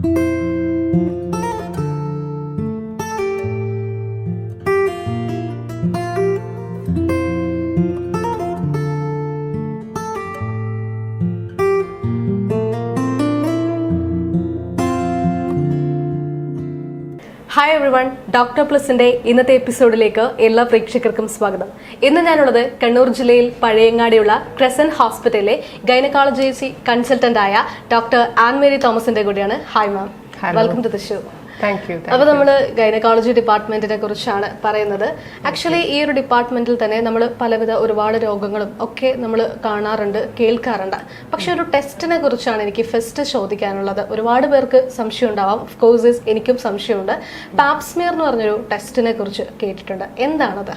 Thank you. Hi everyone doctor പ്ലസിന്റെ ഇന്നത്തെ എപ്പിസോഡിലേക്ക് എല്ലാ പ്രേക്ഷകർക്കും സ്വാഗതം ഇന്ന് ഞാനുള്ളത് കണ്ണൂർ ജില്ലയിൽ പഴയങ്ങാടിയുള്ള ക്രസൻ ഹോസ്പിറ്റലിലെ ഗൈനക്കോളജി കൺസൾട്ടന്റായ ഡോക്ടർ ആൻ മേരി തോമസിന്റെ കൂടെയാണ് hi ma'am. Welcome to the show thank you അപ്പോൾ നമ്മൾ ഗൈനക്കോളജി ഡിപ്പാർട്ട്മെന്റിനെ കുറിച്ചാണ് പറയുന്നത്. ആക്ച്വലി ഈ ഒരു ഡിപ്പാർട്ട്മെന്റിൽ തന്നെ നമ്മൾ പലവിധ ഒരുപാട് രോഗങ്ങളും ഒക്കെ നമ്മൾ കാണാറുണ്ട് കേൾക്കാറുണ്ട്. പക്ഷെ ഒരു ടെസ്റ്റിനെ കുറിച്ചാണ് എനിക്ക് ഫസ്റ്റ് ചോദിക്കാനുള്ളത്. ഒരുപാട് പേർക്ക് സംശയം ഉണ്ടാവാം ഓഫ് കോഴ്സ് എനിക്കും സംശയമുണ്ട്. പാപ്സ്മിയർ എന്ന് പറഞ്ഞൊരു ടെസ്റ്റിനെ കുറിച്ച് കേട്ടിട്ടുണ്ട്. എന്താണത്?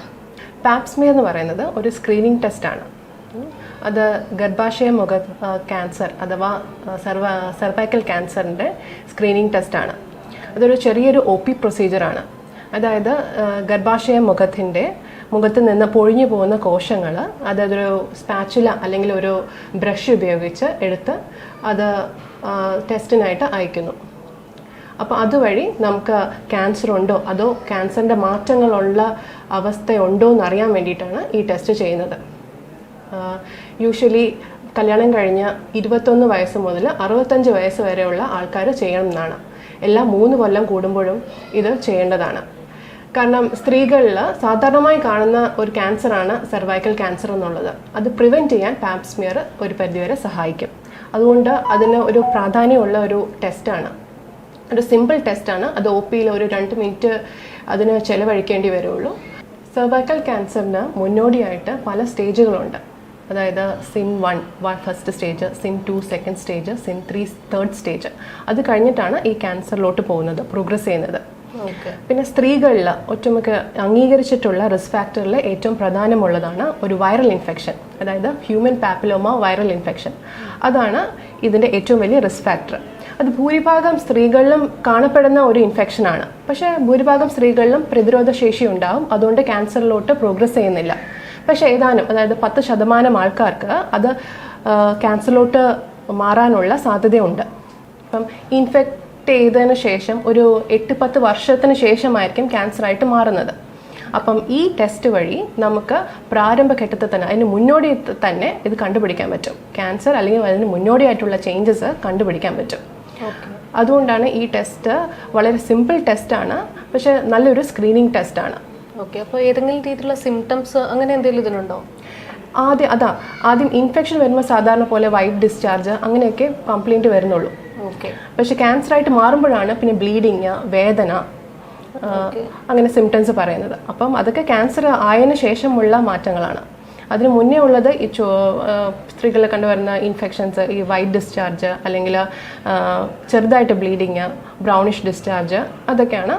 പാപ്സ്മിയർ എന്ന് പറയുന്നത് ഒരു സ്ക്രീനിങ് ടെസ്റ്റാണ് അത് ഗർഭാശയ മുഖ ക്യാൻസർ അഥവാ സർവ സർവൈക്കൽ ക്യാൻസറിന്റെ സ്ക്രീനിങ് ടെസ്റ്റാണ് അതൊരു ചെറിയൊരു ഒ പി പ്രൊസീജിയറാണ് അതായത് ഗർഭാശയ മുഖത്തിന്റെ മുഖത്ത് നിന്ന് പൊഴിഞ്ഞു പോകുന്ന കോശങ്ങൾ അതൊരു സ്പാച്ചുല അല്ലെങ്കിൽ ഒരു ബ്രഷ് ഉപയോഗിച്ച് എടുത്ത് അത് ടെസ്റ്റിനായിട്ട് അയക്കുന്നു. അപ്പോൾ അതുവഴി നമുക്ക് ക്യാൻസർ ഉണ്ടോ? അതോ ക്യാൻസറിന്റെ മാറ്റങ്ങളുള്ള അവസ്ഥയുണ്ടോ എന്ന് അറിയാൻ വേണ്ടിയിട്ടാണ് ഈ ടെസ്റ്റ് ചെയ്യുന്നത്. യൂഷ്വലി കല്യാണം കഴിഞ്ഞ് ഇരുപത്തൊന്ന് വയസ്സ് മുതൽ അറുപത്തഞ്ച് വയസ്സ് വരെയുള്ള ആൾക്കാർ ചെയ്യണം എന്നാണ്. എല്ലാ മൂന്ന് കൊല്ലം കൂടുമ്പോഴും ഇത് ചെയ്യേണ്ടതാണ്. കാരണം സ്ത്രീകളിൽ സാധാരണമായി കാണുന്ന ഒരു ക്യാൻസറാണ് സെർവൈക്കൽ ക്യാൻസർ എന്നുള്ളത്. അത് പ്രിവെന്റ് ചെയ്യാൻ പാപ്സ്മിയർ ഒരു പരിധിവരെ സഹായിക്കും. അതുകൊണ്ട് അതിന് ഒരു പ്രാധാന്യമുള്ള ഒരു ടെസ്റ്റാണ് ഒരു സിമ്പിൾ ടെസ്റ്റാണ് അത് ഒ പിയിൽ ഒരു രണ്ട് മിനിറ്റ് അതിന് ചിലവഴിക്കേണ്ടി വരുള്ളൂ. സെർവൈക്കൽ ക്യാൻസറിന് മുന്നോടിയായിട്ട് പല സ്റ്റേജുകളുണ്ട് അതായത് CIN one one first stage CIN two second stage CIN three third stage അത് കഴിഞ്ഞിട്ടാണ് ഈ ക്യാൻസറിലോട്ട് പോകുന്നത് പ്രോഗ്രസ് ചെയ്യുന്നത്. പിന്നെ സ്ത്രീകളിൽ ഒറ്റമുക്ക് അംഗീകരിച്ചിട്ടുള്ള റിസ്ക് ഫാക്ടറിൽ ഏറ്റവും പ്രധാനമുള്ളതാണ് ഒരു വൈറൽ ഇൻഫെക്ഷൻ അതായത് ഹ്യൂമൻ പാപ്പിലോമ വൈറൽ ഇൻഫെക്ഷൻ അതാണ് ഇതിന്റെ ഏറ്റവും വലിയ റിസ്ക് ഫാക്ടർ അത് ഭൂരിഭാഗം സ്ത്രീകളിലും കാണപ്പെടുന്ന ഒരു ഇൻഫെക്ഷനാണ് പക്ഷേ ഭൂരിഭാഗം സ്ത്രീകളിലും പ്രതിരോധ ശേഷി ഉണ്ടാവും അതുകൊണ്ട് ക്യാൻസറിലോട്ട് പ്രോഗ്രസ് ചെയ്യുന്നില്ല. പക്ഷേ ഏതാനും അതായത് പത്ത് ശതമാനം ആൾക്കാർക്ക് അത് ക്യാൻസറിലോട്ട് മാറാനുള്ള സാധ്യതയുണ്ട്. അപ്പം ഇൻഫെക്റ്റ് ചെയ്തതിന് ശേഷം ഒരു എട്ട് പത്ത് വർഷത്തിന് ശേഷമായിരിക്കും ക്യാൻസർ ആയിട്ട് മാറുന്നത്. അപ്പം ഈ ടെസ്റ്റ് വഴി നമുക്ക് പ്രാരംഭഘട്ടത്തിൽ തന്നെ അതിന് മുന്നോടി തന്നെ ഇത് കണ്ടുപിടിക്കാൻ പറ്റും. ക്യാൻസർ അല്ലെങ്കിൽ അതിന് മുന്നോടിയായിട്ടുള്ള ചേഞ്ചസ് കണ്ടുപിടിക്കാൻ പറ്റും. അതുകൊണ്ടാണ് ഈ ടെസ്റ്റ് വളരെ സിമ്പിൾ ടെസ്റ്റാണ് പക്ഷേ നല്ലൊരു സ്ക്രീനിങ് ടെസ്റ്റാണ് ഓക്കെ അപ്പോൾ ഏതെങ്കിലും രീതിയിലുള്ള സിംറ്റംസ് അങ്ങനെ എന്തെങ്കിലും ഇതിനുണ്ടോ? ആദ്യം അതാ ആദ്യം ഇൻഫെക്ഷൻ വരുമ്പോൾ സാധാരണ പോലെ വൈറ്റ് ഡിസ്ചാർജ് അങ്ങനെയൊക്കെ കംപ്ലൈന്റ് വരുന്നുള്ളൂ. ഓക്കെ. പക്ഷെ ക്യാൻസർ ആയിട്ട് മാറുമ്പോഴാണ് പിന്നെ ബ്ലീഡിങ് വേദന അങ്ങനെ സിംറ്റംസ് പറയുന്നത്. അപ്പം അതൊക്കെ ക്യാൻസർ ആയതിനു ശേഷമുള്ള മാറ്റങ്ങളാണ്. അതിന് മുന്നേ ഉള്ളത് ഈ ചോ സ്ത്രീകളിൽ കണ്ടുവരുന്ന ഇൻഫെക്ഷൻസ് ഈ വൈറ്റ് ഡിസ്ചാർജ് അല്ലെങ്കിൽ ചെറുതായിട്ട് ബ്ലീഡിങ് ബ്രൗണിഷ് ഡിസ്ചാർജ് അതൊക്കെയാണ്.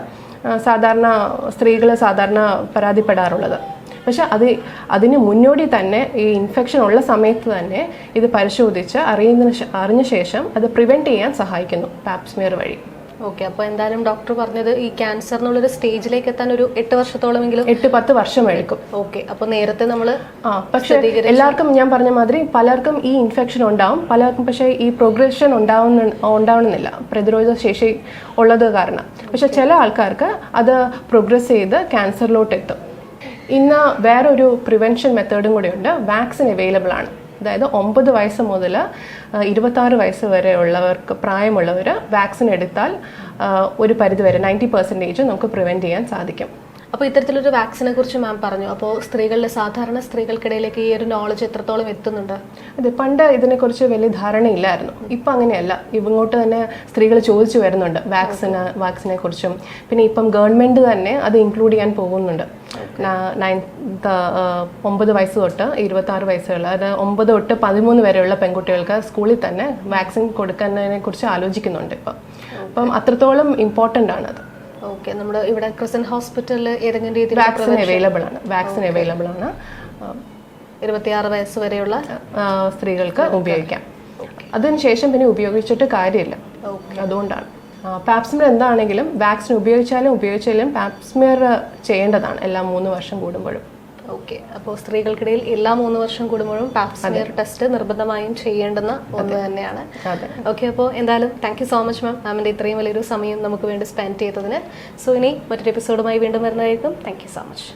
സാധാരണ സ്ത്രീകൾ സാധാരണ പരാതിപ്പെടാറുള്ളത്. പക്ഷെ അത് അതിന് മുന്നോടി തന്നെ ഈ ഇൻഫെക്ഷൻ ഉള്ള സമയത്ത് തന്നെ ഇത് പരിശോധിച്ച് അറിയുന്ന അറിഞ്ഞ ശേഷം അത് പ്രിവെന്റ് ചെയ്യാൻ സഹായിക്കുന്നു പാപ്സ്മിയർ വഴി. ഓക്കെ അപ്പോൾ എന്തായാലും ഡോക്ടർ പറഞ്ഞത് ഈ ക്യാൻസർ എന്നുള്ളൊരു സ്റ്റേജിലേക്ക് എത്താൻ ഒരു എട്ട് വർഷത്തോളമെങ്കിലും എട്ട് പത്ത് വർഷം എടുക്കും. ഓക്കെ അപ്പോൾ നേരത്തെ നമ്മൾ ആ പക്ഷേ എല്ലാവർക്കും ഞാൻ പറഞ്ഞ മാതിരി പലർക്കും ഈ ഇൻഫെക്ഷൻ ഉണ്ടാവും. പലർക്കും പക്ഷേ ഈ പ്രോഗ്രഷൻ ഉണ്ടാവുന്ന ഉണ്ടാവണമെന്നില്ല. പ്രതിരോധ ശേഷി ഉള്ളത് കാരണം. പക്ഷെ ചില ആൾക്കാർക്ക് അത് പ്രോഗ്രസ് ചെയ്ത് ക്യാൻസറിലോട്ട് എത്തും ഇന്ന് വേറൊരു പ്രിവെൻഷൻ മെത്തേഡും കൂടെ ഉണ്ട് വാക്സിൻ അവൈലബിൾ ആണ്. അതായത് ഒമ്പത് വയസ്സ് മുതൽ ഇരുപത്താറ് വയസ്സ് വരെ ഉള്ളവർക്ക് പ്രായമുള്ളവർ വാക്സിൻ എടുത്താൽ ഒരു പരിധിവരെ നയന്റി പെർസെന്റേജ് നമുക്ക് പ്രിവെന്റ് ചെയ്യാൻ സാധിക്കും. അപ്പോൾ ഇത്തരത്തിലൊരു വാക്സിനെ കുറിച്ച് മാം പറഞ്ഞു. അപ്പോൾ സ്ത്രീകളുടെ സാധാരണ സ്ത്രീകൾക്കിടയിലേക്ക് ഈ ഒരു നോളജ് എത്രത്തോളം എത്തുന്നുണ്ട്? അതെ പണ്ട് ഇതിനെക്കുറിച്ച് വലിയ ധാരണയില്ലായിരുന്നു. ഇപ്പം അങ്ങനെയല്ല. ഇങ്ങോട്ട് തന്നെ സ്ത്രീകൾ ചോദിച്ചു വരുന്നുണ്ട് വാക്സിന് വാക്സിനെ കുറിച്ചും പിന്നെ ഇപ്പം ഗവൺമെന്റ് തന്നെ അത് ഇൻക്ലൂഡ് ചെയ്യാൻ പോകുന്നുണ്ട്. ഒമ്പത് വയസ്സ് തൊട്ട് ഇരുപത്താറ് വയസ്സുള്ള അത് ഒമ്പത് തൊട്ട് പതിമൂന്ന് വരെയുള്ള പെൺകുട്ടികൾക്ക് സ്കൂളിൽ തന്നെ വാക്സിൻ കൊടുക്കുന്നതിനെ കുറിച്ച് ആലോചിക്കുന്നുണ്ട് ഇപ്പം. അപ്പം അത്രത്തോളം ഇമ്പോർട്ടന്റ് ആണ് അത് ഓക്കെ നമ്മുടെ ഇവിടെ ക്രിസൻ ഹോസ്പിറ്റലിൽ ഏതെങ്കിലും രീതിയിൽ വാക്സിൻ അവൈലബിൾ ആണ്. വാക്സിൻ അവൈലബിൾ ആണ്. ഇരുപത്തിയാറ് വയസ്സ് വരെയുള്ള സ്ത്രീകൾക്ക് ഉപയോഗിക്കാം. അതിനുശേഷം പിന്നെ ഉപയോഗിച്ചിട്ട് കാര്യമില്ല. അതുകൊണ്ടാണ്. പാപ്സ്മിയർ എന്താണെങ്കിലും വാക്സിൻ ഉപയോഗിച്ചാലും ഉപയോഗിച്ചാലും പാപ്സ്മിയർ ചെയ്യേണ്ടതാണ് എല്ലാ മൂന്ന് വർഷം കൂടുമ്പോഴും. ഓക്കെ അപ്പോൾ സ്ത്രീകൾക്കിടയിൽ എല്ലാ മൂന്ന് വർഷം കൂടുമ്പോഴും പാപ്സ്മിയർ ടെസ്റ്റ് നിർബന്ധമായും ചെയ്യേണ്ടുന്ന ഒന്ന് തന്നെയാണ്. ഓക്കെ അപ്പോൾ എന്തായാലും thank you so much ma'am മാമിന്റെ ഇത്രയും വലിയൊരു സമയം നമുക്ക് വേണ്ടി സ്പെൻഡ് ചെയ്തതിന്. സോ ഇനി മറ്റൊരു എപ്പിസോഡുമായി വീണ്ടും വരുന്നതായിരിക്കും. Thank you so much